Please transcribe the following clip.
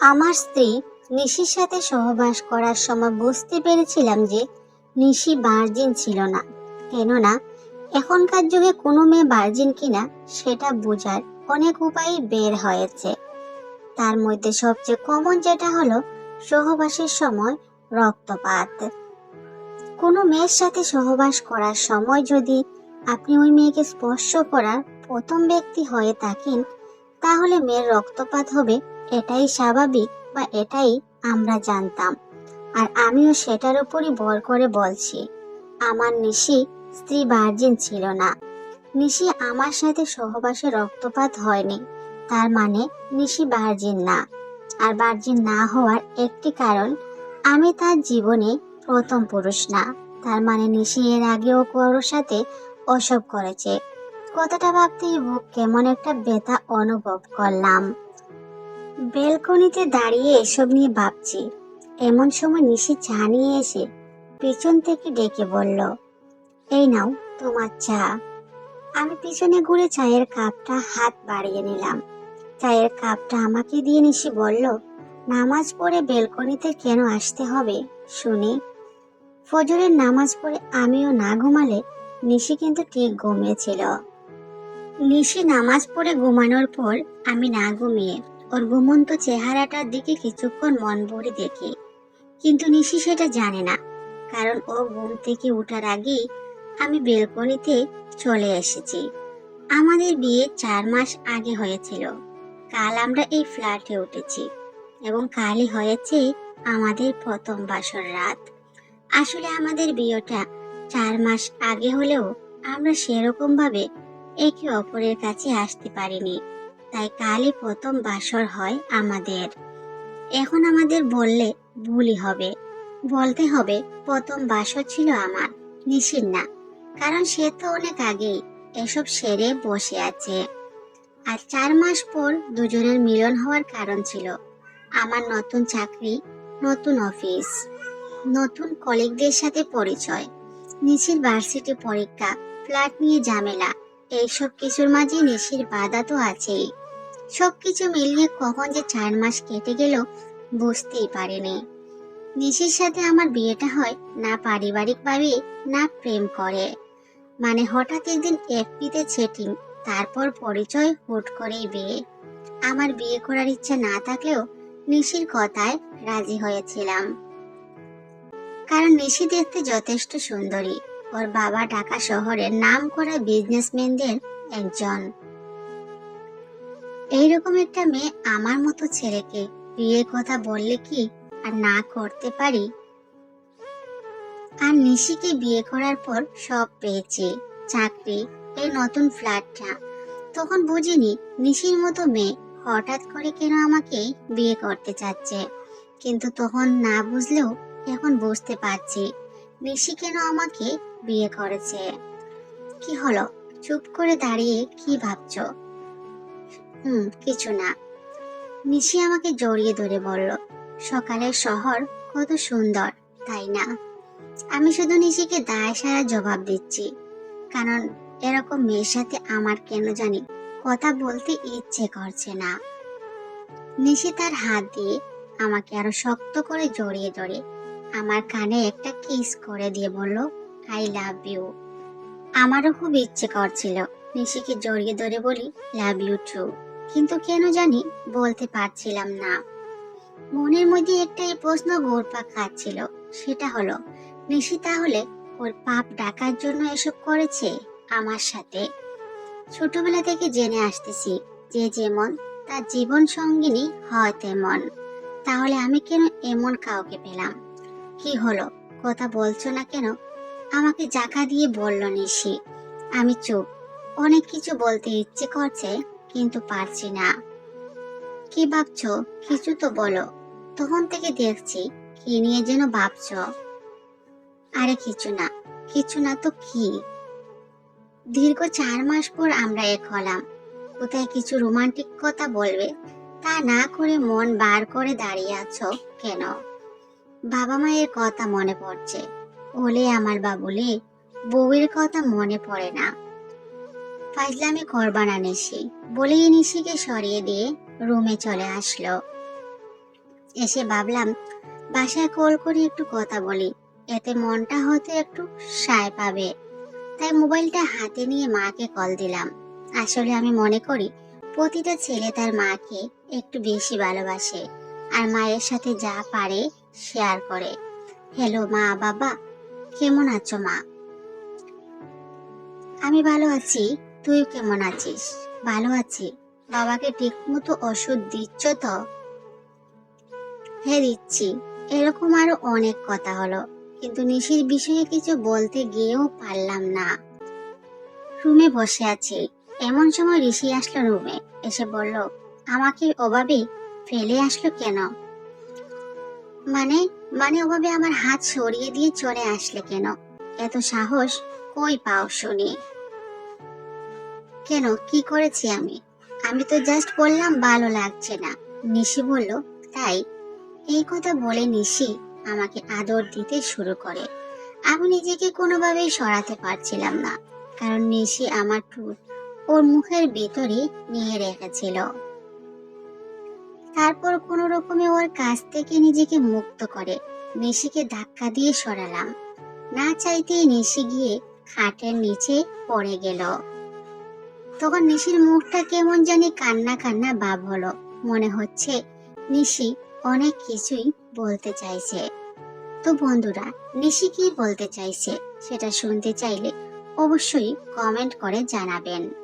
আমার স্ত্রী নিশির সাথে সহবাস করার সময় বুঝতে পেরেছিলাম যে নিশি ভার্জিন ছিল না। কেননা, এখনকার যুগে কোনো মেয়ে ভার্জিন কিনা সেটা বোঝার অনেক উপায়ই বের হয়েছে। তার মধ্যে সবচেয়ে কমন যেটা হলো, সহবাসের সময় রক্তপাত। কোনো মেয়ের সাথে সহবাস করার সময় যদি আপনি ওই মেয়েকে স্পর্শ করার প্রথম ব্যক্তি হয়ে থাকেন তাহলে মেয়ের রক্তপাত হবে, এটাই স্বাভাবিক বা এটাই আমরা জানতাম। আর আমিও সেটার উপরই বল করে বলছি। আমার নিশি স্ত্রী ভার্জিন ছিল না। নিশি আমার সাথে সহবাসে রক্তপাত হয়নি। তার মানে নিশি ভার্জিন না। আর ভার্জিন না হওয়ার একটি কারণ, আমি তার জীবনে প্রথম পুরুষ না। তার মানে নিশি এর আগেও কারোর সাথে ওসব করেছে। কথাটা ভাবতেই বুক কেমন একটা ব্যথা অনুভব করলাম। বেলকনিতে দাঁড়িয়ে এসব নিয়ে ভাবছি। এমন সময় নিশি চা নিয়ে এসে পিছন থেকে ডেকে বলল, এই নাও তোমার চা। আমি পিছনে ঘুরে চায়ের কাপটা হাত বাড়িয়ে নিলাম। চায়ের কাপটা আমাকে দিয়ে নিশি বলল, নামাজ পড়ে বেলকনিতে কেন আসতে হবে? শুনি ফজরের নামাজ পড়ে আমিও না ঘুমালে নিশি কিন্তু ঠিক ঘুমিয়েছিল। নিশি নামাজ পড়ে ঘুমানোর পর আমি না ঘুমিয়ে ওর ঘুমন্ত চেহারাটার দিকে কিছুক্ষণ মন ভরে দেখি। কিন্তু নিশি সেটা জানে না, কারণ ও ঘুম থেকে ওঠার আগেই আমি বেলকনিতে চলে এসেছি। আমাদের বিয়ে চার মাস আগে হয়েছিল। কাল আমরা এই ফ্ল্যাটে উঠেছি এবং কালই হয়েছে আমাদের প্রথম বাসর রাত। আসলে আমাদের বিয়েটা চার মাস আগে হলেও আমরা সেরকম ভাবে একে অপরের কাছে আসতে পারিনি। তাই কালই প্রথম বাসর হয় আমাদের। এখন আমাদের বললে ভুলই হবে। বলতে হবে, প্রথম বাসর ছিল আমার, নিশির না। কারণ সে তো অনেক আগেই এসব সেরে বসে আছে। আর চার মাস পর দুজনের মিলন হওয়ার কারণ ছিল। আমার নতুন চাকরি, নতুন অফিস, নতুন কলিগদের সাথে পরিচয়, নিশির ভার্সিটি পরীক্ষা, ফ্ল্যাট নিয়ে ঝামেলা এইসব কিছুর মাঝে নিশির বাধা তো আছেই। সবকিছু মিলিয়ে কখন যে চার মাস কেটে গেল বুঝতেই পারিনি। নিশির সাথে আমার বিয়েটা হয় না পারিবারিকভাবে, না প্রেম করে। মানে হঠাৎ একদিন এফপিতে সেটিং তারপর পরিচয়, হুট করেই বিয়ে। আমার বিয়ে করার ইচ্ছা না থাকলেও নিশির কথায় রাজি হয়েছিলাম। কারণ নিশি দেখতে যথেষ্ট সুন্দরী। ওর বাবা ঢাকা শহরের নাম করা বিজনেসম্যানদের একজন। এইরকম একটা মেয়ে আমার মতো ছেলেকে বিয়ের কথা বললে কি আর না করতে পারি? আর নিশিকে বিয়ে করার পর সব পেয়েছি, চাকরি, এই নতুন ফ্ল্যাটটা তখন বুঝিনি নিশির মতো মেয়ে হঠাৎ করে কেন আমাকে বিয়ে করতে চাচ্ছে। কিন্তু তখন না বুঝলেও এখন বুঝতে পারছি, নিশি কেন আমাকে বিয়ে করেছে। কি হলো? চুপ করে দাঁড়িয়ে কি ভাবছ? হুম, কিছু না। নিশি আমাকে জড়িয়ে ধরে বলল, সকালের শহর কত সুন্দর, তাই না? আমি শুধু নিশিকে দায় সারা জবাব দিচ্ছি, কারণ এরকম মেয়ের সাথে আমার কেন জানি কথা বলতে ইচ্ছে করছে না। নিশি তার হাত দিয়ে আমাকে আরও শক্ত করে জড়িয়ে ধরে, আমার কানে একটা কিস করে দিয়ে বলল আই লাভ ইউ আমারও খুব ইচ্ছে করছিল নিশিকে জড়িয়ে ধরে বলি লাভ ইউ টু কিন্তু কেন জানি বলতে পারছিলাম না। মনের মধ্যে একটাই প্রশ্ন ঘুরপাক খাচ্ছিল, সেটা হলো, নিশি তাহলে ওর পাপ ডাকার জন্য এসব করেছে আমার সাথে? ছোটবেলা থেকে জেনে আসতেছি, যে যেমন তার জীবন সঙ্গিনী হয় তেমন। তাহলে আমি কেন এমন কাউকে পেলাম? কি হলো? কথা বলছো না কেন? আমাকে জাকা দিয়ে বলল, নিশি, আমি চুপ। অনেক কিছু বলতে ইচ্ছে করছে, কিন্তু পারছি না। কি ভাবছ? কিছু তো বলো। তখন থেকে দেখছি, কি নিয়ে যেন ভাবছ। আরে কিছু না কিছু না তো কি? দীর্ঘ চার মাস পর আমরা এক হলাম। কোথায় কিছু রোমান্টিক কথা বলবে, তা না করে মন বার করে দাঁড়িয়ে আছো কেন? বাবা মায়ের কথা মনে পড়ছে। ওলে আমার বাবুলে, বউয়ের কথা মনে পড়ে না। ফাইজলামি করবা না নিশি বলেই নিশিকে সরিয়ে দিয়ে রুমে চলে আসলো। এসে ভাবলাম, বাসায় কল করে একটু কথা বলি, এতে মনটা হয়তো একটু সায় পাবে। তাই মোবাইলটা হাতে নিয়ে মাকে কল দিলাম। আসলে আমি মনে করি, প্রতিটা ছেলে তার মাকে একটু বেশি ভালোবাসে, আর মায়ের সাথে যা পারে শেয়ার করে। হ্যালো মা, বাবা কেমন আছো মা? আমি ভালো আছি, তুই কেমন আছিস? ভালো আছি। বাবাকে ঠিক মতো ওষুধ দিচ্ছ তো? হ্যাঁ দিচ্ছি। এরকম আরও অনেক কথা হলো, কিন্তু নিশির বিষয়ে কিছু বলতে গিয়েও পারলাম না। রুমে বসে আছি। এমন সময় ঋষি আসলো রুমে, এসে বলল, আমাকে অভাবে ফেলে আসলো কেন? মানে মানে ওভাবে আমার হাত সরিয়ে দিয়ে চলে আসলে কেন? এত সাহস কই পাও শুনি? কেন, কি করেছি আমি? আমি তো জাস্ট বললাম ভালো লাগছে না। নিশি বলল, তাই? এই কথা বলে নিশি আমাকে আদর দিতে শুরু করে। আমি নিজেকে কোনোভাবেই সরাতে পারছিলাম না, কারণ নিশি আমার ঠোঁট ওর মুখের ভেতরে নিয়ে রেখেছিল। তারপর কোনো রকমে ওর কাছ থেকে নিজেকে মুক্ত করে নিশিকে ধাক্কা দিয়ে সরালাম। না চাইতেই নিশি গিয়ে খাটের নিচে পড়ে গেল। তখন নিশির মুখটা কেমন জানি কান্না কান্না ভাব হলো। মনে হচ্ছে নিশি অনেক কিছুই বলতে চাইছে। তো বন্ধুরা নিশি কি বলতে চাইছে সেটা শুনতে চাইলে অবশ্যই কমেন্ট করে জানাবেন।